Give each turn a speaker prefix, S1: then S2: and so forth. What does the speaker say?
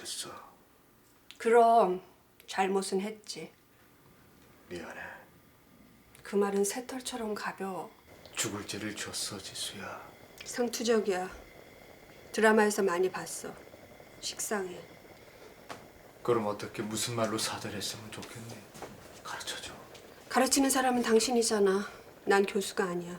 S1: 했어.
S2: 그럼 잘못은 했지.
S1: 미안해.
S2: 그 말은 새털처럼 가벼워.
S1: 죽을 죄를 줬어, 지수야.
S2: 상투적이야. 드라마에서 많이 봤어. 식상해.
S1: 그럼 어떻게 무슨 말로 사죄했으면 좋겠니? 가르쳐줘.
S2: 가르치는 사람은 당신이잖아. 난 교수가 아니야.